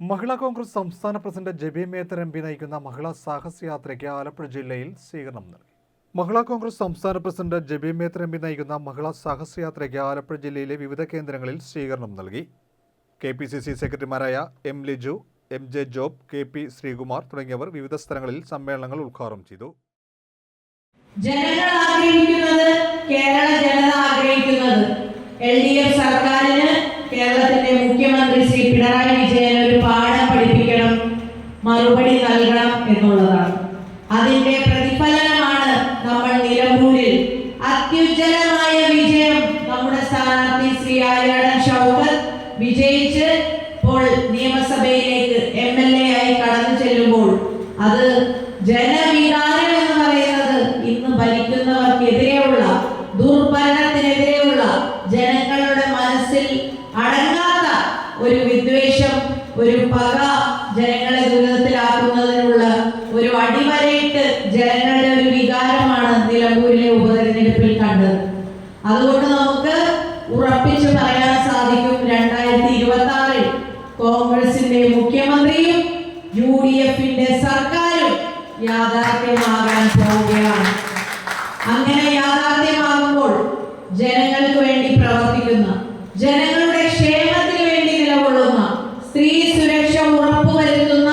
മഹിളാ കോൺഗ്രസ് സംസ്ഥാന president Jebi Mather M P നയിക്കുന്ന മഹിളാ സാഹസ് യാത്രയ്ക്ക് ആലപ്പുഴ ജില്ലയിൽ സ്വീകരണം നൽകി. മഹിളാ കോൺഗ്രസ് സംസ്ഥാന president Jebi Mather M P നയിക്കുന്ന മഹിളാ സാഹസ് യാത്രയ്ക്ക് ആലപ്പുഴ ജില്ലയിലെ വിവിധ കേന്ദ്രങ്ങളിൽ സ്വീകരണം നൽകി. കെ പി സി സി സെക്രട്ടറിമാരായ M Liju M J Job K P Sreekumar തുടങ്ങിയവർ വിവിധ സ്ഥലങ്ങളിൽ സമ്മേളനങ്ങൾ ഉദ്ഘാടനം ചെയ്തു. ജനങ്ങൾ ആഗ്രഹിക്കുന്നത് മറുപടി നൽകണം എന്നുള്ളതാണ്. അതിന്റെ പ്രതിഫലനമാണ് നമ്മൾ നിലമ്പൂരിൽ. അത്യുജ്ജലമായ വിജയം നമ്മുടെ സ്ഥാനാർത്ഥി ശ്രീ ആര്യാടൻ ഷൗക്കത്ത് വിജയിച്ച് ഇപ്പോൾ നിയമസഭയിലേക്ക് എം എൽ എ ആയി കടന്നു ചെല്ലുമ്പോൾ അത് ജനവികാരം എന്ന് പറയുന്നത് ഇന്ന് ഭരിക്കുന്നവർക്കെതിരെയുള്ള ദുർഭരണത്തിനെതിരെയുള്ള ജനങ്ങളുടെ മനസ്സിൽ അടങ്ങാത്ത ഒരു വിദ്വേഷം ഒരു പക ജനങ്ങളെ ജീവിതത്തിലാക്കുന്നതിനുള്ള ഒരു അടിവരയിട്ട് ജനങ്ങളുടെ ഒരു വികാരമാണ് നിലമ്പൂരിലെ ഉപതെരഞ്ഞെടുപ്പിൽ കണ്ടത്. അതുകൊണ്ട് നമുക്ക് ഉറപ്പിച്ചു പറയാൻ സാധിക്കും രണ്ടായിരത്തി ഇരുപത്തി ആറിൽ കോൺഗ്രസിന്റെ മുഖ്യമന്ത്രിയും യു ഡി എഫിന്റെ സർക്കാരും യാഥാർത്ഥ്യമാകാൻ പോവുകയാണ്. അങ്ങനെ യാഥാർത്ഥ്യമാകുമ്പോൾ ജനങ്ങൾക്ക് വേണ്ടി പ്രവർത്തിക്കുന്ന ജനങ്ങളുടെ ക്ഷേമത്തിന് വേണ്ടി നിലകൊള്ളുന്ന സ്ത്രീ സുരക്ഷ ഉറപ്പുവരുത്തുന്ന